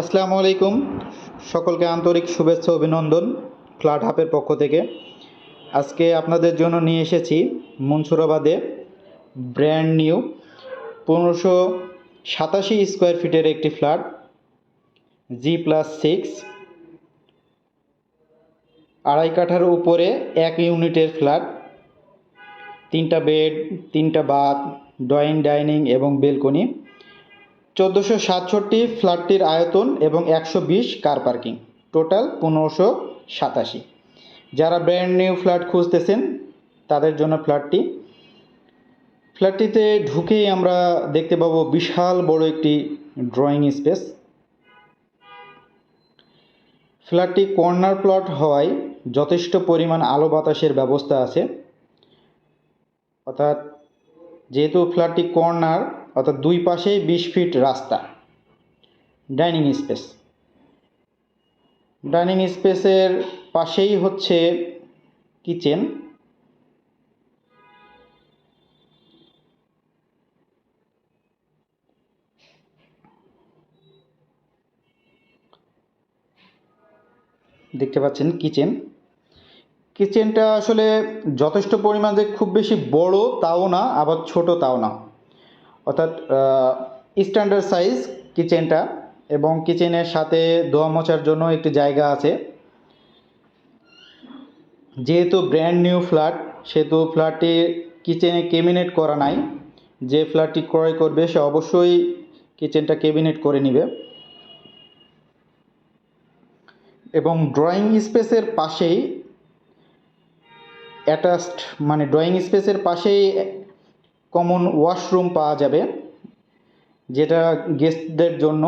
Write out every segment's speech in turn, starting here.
আসসালামু আলাইকুম। সকলকে আন্তরিক শুভেচ্ছা, অভিনন্দন ফ্ল্যাট হাবের পক্ষ থেকে। আজকে আপনাদের জন্য নিয়ে এসেছি মনসুরাবাদে ব্র্যান্ড নিউ পনেরোশো সাতাশি স্কোয়ার ফিটের একটি ফ্ল্যাট জি প্লাস সিক্স আড়াই কাঠার উপরে এক ইউনিটের ফ্ল্যাট, তিনটা বেড, তিনটা বাথ, ড্রয়িং, ডাইনিং এবং বেলকনি। চোদ্দোশো সাতষট্টি ফ্ল্যাটটির আয়তন এবং একশো বিশ কার পার্কিং। টোটাল পনেরোশো সাতাশি। যারা ব্র্যান্ড নিউ ফ্ল্যাট খুঁজতেছেন, তাদের জন্য ফ্ল্যাটটি। ফ্ল্যাটটিতে ঢুকেই আমরা দেখতে পাবো বিশাল বড় একটি ড্রয়িং স্পেস। ফ্ল্যাটটি কর্নার প্লট হওয়ায় যথেষ্ট পরিমাণ আলো বাতাসের ব্যবস্থা আছে। অর্থাৎ যেহেতু ফ্ল্যাটটি কর্নার অর্থাৎ দুই পাশেই বিশ ফিট রাস্তা। Dining space. ডাইনিং স্পেসের পাশেই হচ্ছে কিচেন। দেখতে পাচ্ছেন কিচেন। কিচেনটা আসলে যথেষ্ট পরিমাণে খুব বেশি বড় তাও না, আবার ছোট তাও না। অর্থাৎ স্ট্যান্ডার্ড সাইজ কিচেনটা এবং কিচেনের সাথে ধোয়া মোছার জন্য একটি জায়গা আছে। যেহেতু ব্র্যান্ড নিউ ফ্ল্যাট সেহেতু ফ্ল্যাটটি কিচেনে কেবিনেট করা নাই, যে ফ্ল্যাটটি ক্রয় করবে, সে অবশ্যই কিচেনটা কেবিনেট করে নেবে। এবং ড্রয়িং স্পেসের পাশেই অ্যাটাচড মানে ড্রয়িং স্পেসের পাশেই কমন ওয়াশরুম পাওয়া যাবে, যেটা গেস্টদের জন্য,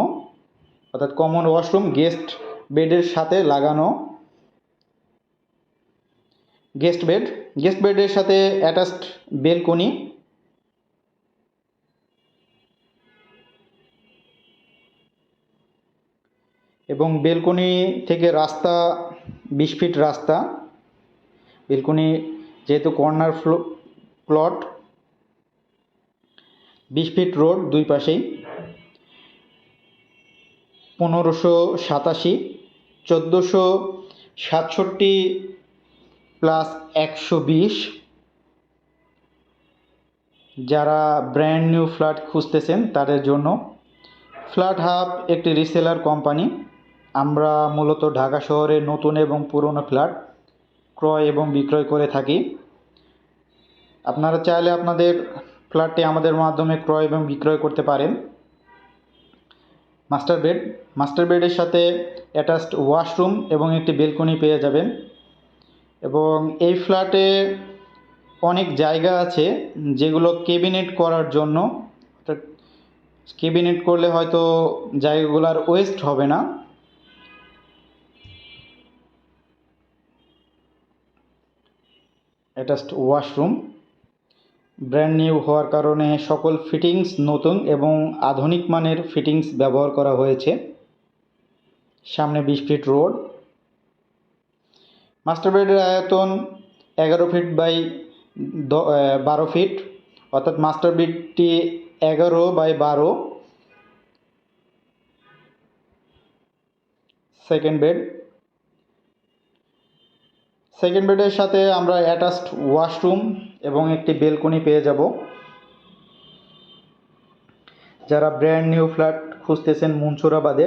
অর্থাৎ কমন ওয়াশরুম গেস্ট বেডের সাথে লাগানো গেস্ট বেড গেস্ট বেডের সাথে অ্যাটাচড বেলকনি এবং বেলকনি থেকে রাস্তা, বিশ ফিট রাস্তা। বেলকনি যেহেতু কর্নার ফ্লো প্লট বিশ ফিট রোড দুই পাশেই। পনেরোশো সাতাশি, চোদ্দোশো সাতষট্টি প্লাস একশো বিশ। যারা ব্র্যান্ড নিউ ফ্ল্যাট খুঁজতেছেন তাদের জন্য ফ্ল্যাট হাব একটি রিসেলার কোম্পানি। আমরা মূলত ঢাকা শহরে নতুন এবং পুরনো ফ্ল্যাট ক্রয় এবং বিক্রয় করে থাকি। আপনারা চাইলে আপনাদের ফ্ল্যাটটি আমাদের মাধ্যমে ক্রয় এবং বিক্রয় করতে পারেন। মাস্টার বেড, মাস্টার বেডের সাথে অ্যাটাচড ওয়াশরুম এবং একটি বেলকনি পেয়ে যাবেন। এবং এই ফ্ল্যাটে অনেক জায়গা আছে যেগুলো কেবিনেট করার জন্য। কেবিনেট করলে হয়তো জায়গাগুলোর ওয়েস্ট হবে না। Attached washroom. ব্র্যান্ড নিউ হওয়ার কারণে সকল ফিটিংস নতুন এবং আধুনিক মানের ফিটিংস ব্যবহার করা হয়েছে। সামনে বিশ ফিট রোড মাস্টার বেডের আয়তন এগারো ফিট বাই বারো ফিট অর্থাৎ মাস্টার বেডটি এগারো বাই বারো। সেকেন্ড বেড সেকেন্ড বেডের সাথে আমরা অ্যাটাচড ওয়াশরুম এবং একটি বেলকনি পেয়ে যাব। যারা ব্র্যান্ড নিউ ফ্ল্যাট খুঁজতেছেন মুনসুরাবাদে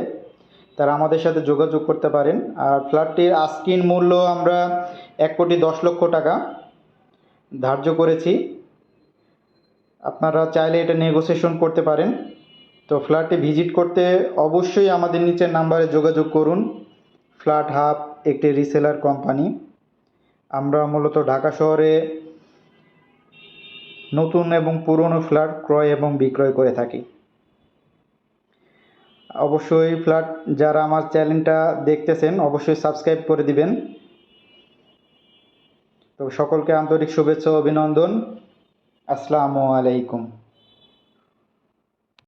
তারা আমাদের সাথে যোগাযোগ করতে পারেন। আর ফ্ল্যাটটির আস্কিন মূল্য আমরা এক কোটি দশ লক্ষ টাকা ধার্য করেছি। আপনারা চাইলে এটা নেগোসিয়েশন করতে পারেন। তো ফ্ল্যাটটি ভিজিট করতে অবশ্যই আমাদের নিচের নাম্বারে যোগাযোগ করুন। ফ্ল্যাট হাব একটি রিসেলার কোম্পানি আমরা মূলত ঢাকা শহরে নতুন এবং পুরনো ফ্ল্যাট ক্রয় এবং বিক্রয় করে থাকি। অবশ্যই ফ্ল্যাট যারা আমার চ্যানেলটা দেখতেছেন, অবশ্যই সাবস্ক্রাইব করে দিবেন। তো সকলকে আন্তরিক শুভেচ্ছা অভিনন্দন। আসসালামু আলাইকুম।